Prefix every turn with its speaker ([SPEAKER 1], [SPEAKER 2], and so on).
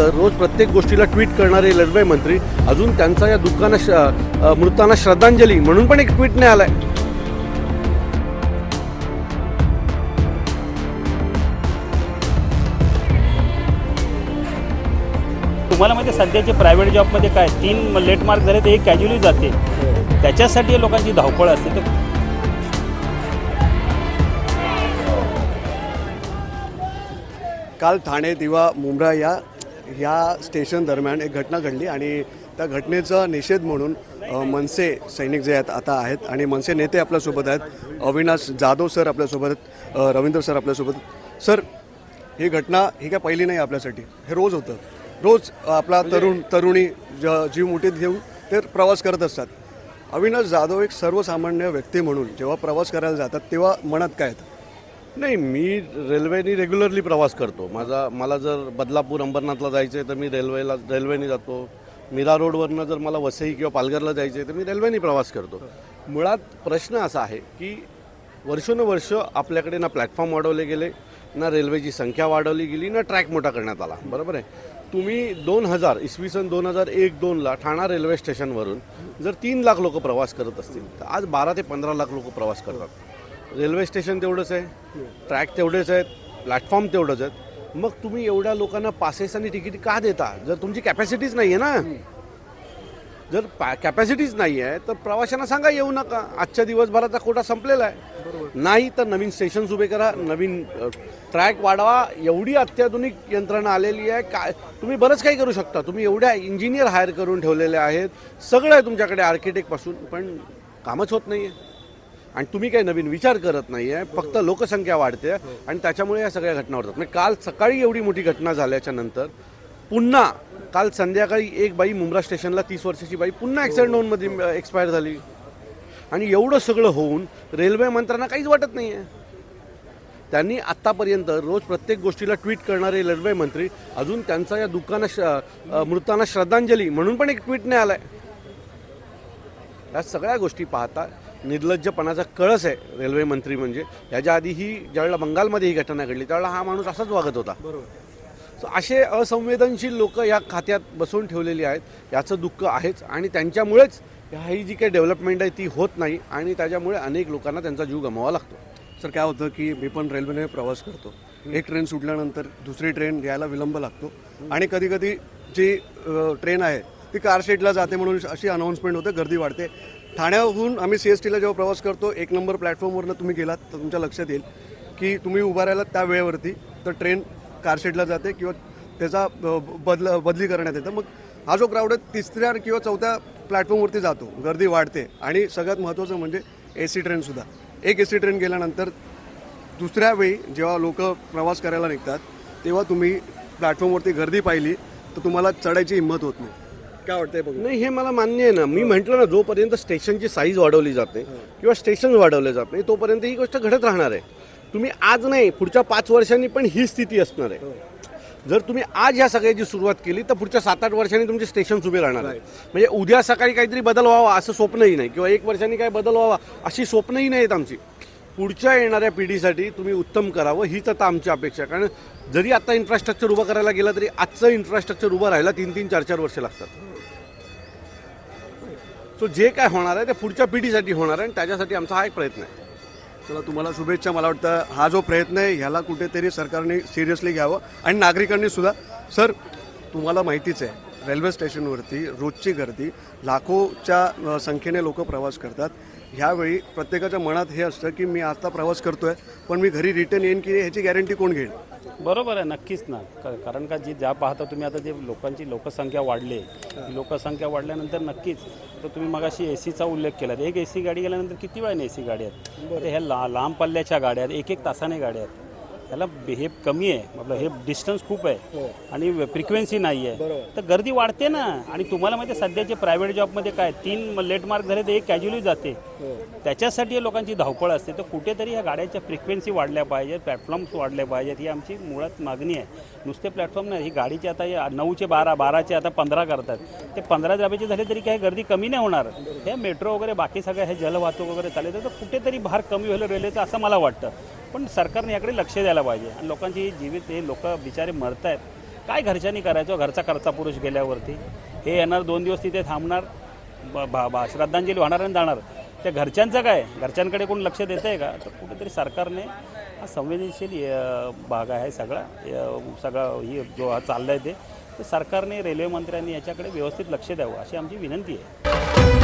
[SPEAKER 1] आतापर्यंत रोज प्रत्येक गोष्टीला ट्विट करणारे रेल्वे मंत्री अजून त्यांचा या दुःखानं मृतांना श्रद्धांजली म्हणून पण एक ट्विट नाही आलाय.
[SPEAKER 2] तुम्हाला माहिती आहे सध्याचे प्रायव्हेट जॉबमध्ये काय तीन लेट मार्क झाले तर एक कॅज्युअली जाते. त्याच्यासाठी लोकांची धावपळ असते. तर
[SPEAKER 3] काल ठाणे दिवा मुंब्रा या या स्टेशन दरम्यान एक घटना घडली आणि त्या घटनेचा निषेध म्हणून मनसे सैनिक जे आहेत आता आहेत आणि मनसे नेते आपल्यासोबत आहेत. अविनाश जाधव सर आपल्यासोबत आहेत रवींद्र सर आपल्यासोबत. सर ही घटना ही काय पहिली नाही आपल्यासाठी. हे रोज होतं. रोज आपला तरुण तरुणी ज जीव मुठीत घेऊन ते प्रवास करत असतात. अविनाश जाधव एक सर्वसामान्य व्यक्ती म्हणून जेव्हा प्रवास करायला जातात तेव्हा मनात काय येतं?
[SPEAKER 1] नाही मी रेल्वेनी रेग्युलरली प्रवास करतो. माझा मला जर बदलापूर अंबरनाथला जायचं आहे तर मी रेल्वेला रेल्वेने जातो. मीरा रोडवरनं जर मला वसई किंवा पालघरला जायचं आहे तर मी रेल्वेने प्रवास करतो. मुळात प्रश्न असा आहे की वर्षानुवर्ष आपल्याकडे ना प्लॅटफॉर्म वाढवले गेले ना रेल्वेची संख्या वाढवली गेली ना ट्रॅक मोठा करण्यात आला. बरोबर आहे? तुम्ही दोन हजार इसवी सन दोन हजार एक दोनला ठाणा रेल्वे स्टेशनवरून जर तीन लाख लोक प्रवास करत असतील तर आज बारा ते पंधरा लाख लोक प्रवास करतात. रेल्वे स्टेशन तेवढंच आहे ट्रॅक तेवढेच आहेत प्लॅटफॉर्म तेवढंच आहेत. मग तुम्ही एवढ्या लोकांना पासेस आणि तिकीट का देता? जर तुमची कॅपॅसिटीच नाही आहे ना? जर कॅपॅसिटीच नाही आहे तर प्रवाशांना सांगा येऊ नका. आजच्या दिवसभराचा कोटा संपलेला आहे. नाही तर नवीन स्टेशन्स उभे करा नवीन ट्रॅक वाढवा. एवढी अत्याधुनिक यंत्रणा आलेली आहे. काय तुम्ही बरंच काही करू शकता. तुम्ही एवढ्या इंजिनियर हायर करून ठेवलेले आहेत. सगळं आहे तुमच्याकडे आर्किटेक्टपासून पण कामच होत नाही आहे आणि तुम्ही काही नवीन विचार करत नाही आहे फक्त लोकसंख्या वाढते आणि त्याच्यामुळे या सगळ्या घटना होतात. म्हणजे काल सकाळी एवढी मोठी घटना झाल्याच्यानंतर पुन्हा काल संध्याकाळी एक बाई मुंब्रा स्टेशनला तीस वर्षाची बाई पुन्हा ॲक्सिडेंट होऊनमध्ये एक्सपायर झाली. आणि एवढं सगळं होऊन रेल्वे मंत्र्यांना काहीच वाटत नाही आहे त्यांनी आत्तापर्यंत रोज प्रत्येक गोष्टीला ट्विट करणारे रेल्वे मंत्री अजून त्यांचा या दुःखानं अ, मृतांना श्रद्धांजली म्हणून पण एक ट्विट नाही आलाय. या सगळ्या गोष्टी पाहता निर्लज्जपणाचा कळस आहे रेल्वे मंत्री म्हणजे. याच्या आधीही ज्यावेळेला बंगालमध्ये ही घटना घडली त्यावेळेला हा माणूस असाच वागत होता. So असे असंवेदनशील लोक या खात्यात बसवून ठेवलेली आहेत. याचं दुःख आहेच आणि त्यांच्यामुळेच ही जी काही डेव्हलपमेंट आहे ती होत नाही आणि त्याच्यामुळे अनेक लोकांना त्यांचा जीव गमवावा लागतो.
[SPEAKER 3] सर काय होतं की मी पण रेल्वेने प्रवास करतो. एक ट्रेन सुटल्यानंतर दुसरी ट्रेन यायला विलंब लागतो. आणि कधी कधी जी ट्रेन आहे ती कारशेडला जाते म्हणून अशी अनाऊन्समेंट होते गर्दी वाढते. ठाण्याहून आम्ही सी एस टीला जेव्हा प्रवास करतो एक नंबर प्लॅटफॉर्मवरनं तुम्ही गेलात तर तुमच्या लक्षात येईल की तुम्ही उभा राहिलात त्या वेळेवरती तर ट्रेन कारशेडला जाते किंवा त्याचा बदल बदली करण्यात येतं. मग हा जो क्राऊड आहे तिसऱ्या किंवा चौथ्या प्लॅटफॉर्मवरती जातो गर्दी वाढते. आणि सगळ्यात महत्त्वाचं म्हणजे ए सी ट्रेनसुद्धा एक ए सी ट्रेन गेल्यानंतर दुसऱ्या वेळी जेव्हा लोक प्रवास करायला निघतात तेव्हा तुम्ही प्लॅटफॉर्मवरती गर्दी पाहिली तर तुम्हाला चढायची हिंमत होत नाही. काय वाटतंय बघ
[SPEAKER 1] नाही हे मला मान्य आहे ना. मी म्हटलं ना जोपर्यंत स्टेशनची साईज वाढवली जात नाही किंवा स्टेशन वाढवले जात नाही तोपर्यंत ही गोष्ट घडत राहणार आहे. तुम्ही आज नाही पुढच्या पाच वर्षांनी पण ही स्थिती असणार आहे. जर तुम्ही आज ह्या सगळ्याची सुरुवात केली तर पुढच्या सात आठ वर्षांनी तुमचे स्टेशन उभे राहणार आहे म्हणजे उद्या सकाळी काहीतरी बदल व्हावा असं स्वप्नही नाही. किंवा एक वर्षांनी काय बदल व्हावा अशी स्वप्नही नाही आहेत आमची. पुढच्या येणाऱ्या पिढीसाठी तुम्ही उत्तम करावं हीच आता आमची अपेक्षा आहे. कारण जरी आता इन्फ्रास्ट्रक्चर उभं करायला गेलं तरी आजचं इन्फ्रास्ट्रक्चर उभं राहायला तीन तीन चार चार वर्ष लागतात. सो जे काय होणार आहे ते पुढच्या पिढीसाठी होणार आहे आणि त्याच्यासाठी आमचा हा एक प्रयत्न आहे.
[SPEAKER 3] चला तुम्हाला शुभेच्छा. मला वाटतं हा जो प्रयत्न आहे ह्याला कुठेतरी सरकारने सिरियसली घ्यावं आणि नागरिकांनी सुद्धा सर तुम्हाला माहितीच आहे रेल्वे स्टेशनवरती रोजची गर्दी लाखोच्या संख्येने लोक प्रवास करतात. ह्यावेळी प्रत्येकाच्या मनात हे असतं की मी आता प्रवास करतोय पण मी घरी रिटर्न येईन की ह्याची गॅरंटी कोण घेईल?
[SPEAKER 2] बरोबर आहे नक्कीच ना. कारण का जी ज्या पाहता तुम्ही आता जे लोकांची लोकसंख्या वाढली आहे, लोकसंख्या वाढल्यानंतर नक्कीच तर तुम्ही मगाशी ए सीचा उल्लेख केला. एक ए सी गाडी गेल्यानंतर किती वेळाने ए सी गाडी आहेत? ह्या ला लांब पल्ल्याच्या गाड्या आहेत एक एक तासाने गाड्या आहेत. ह्याला हे कमी आहे. मतलब हे डिस्टन्स खूप आहे. आणि फ्रिक्वेन्सी नाही आहे. तर गर्दी वाढते ना. आणि तुम्हाला माहिती आहे सध्याचे प्रायव्हेट जॉबमध्ये काय तीन लेट मार्क झाले तर एक कॅज्युअली जाते. त्याच्यासाठी या लोकांची धावपळ असते. तर कुठेतरी ह्या गाड्याच्या फ्रिक्वेन्सी वाढल्या पाहिजेत प्लॅटफॉर्म्स वाढले पाहिजेत ही आमची मुळात मागणी आहे. नुसते प्लॅटफॉर्म नाही ही गाडीचे आता हे नऊचे बारा बाराचे आता पंधरा करतात. ते पंधरा डब्याचे झाले तरी काही गर्दी कमी नाही होणार. हे मेट्रो वगैरे बाकी सगळं हे जलवाहतूक वगैरे चालेल तर कुठेतरी भार कमी होईल रेल्वेचं असं मला वाटतं. पण सरकारने याकडे लक्ष द्यायला पाहिजे. आणि लोकांची जीवित हे लोक बिचारे मरत आहेत काय घरच्यांनी करायचं? घरचा करता पुरुष गेल्यावरती. हे येणार दोन दिवस तिथे थांबणार. ब- बा बा श्रद्धांजली होणार आणि जाणार. त्या घरच्यांचं काय? घरच्यांकडे कोण लक्ष देत आहे का? तर कुठेतरी सरकारने हा संवेदनशील भाग आहे सगळा. सगळा ही जो हा चालला आहे ते. ते सरकारने रेल्वे मंत्र्यांनी याच्याकडे व्यवस्थित लक्ष द्यावं अशी आमची विनंती आहे.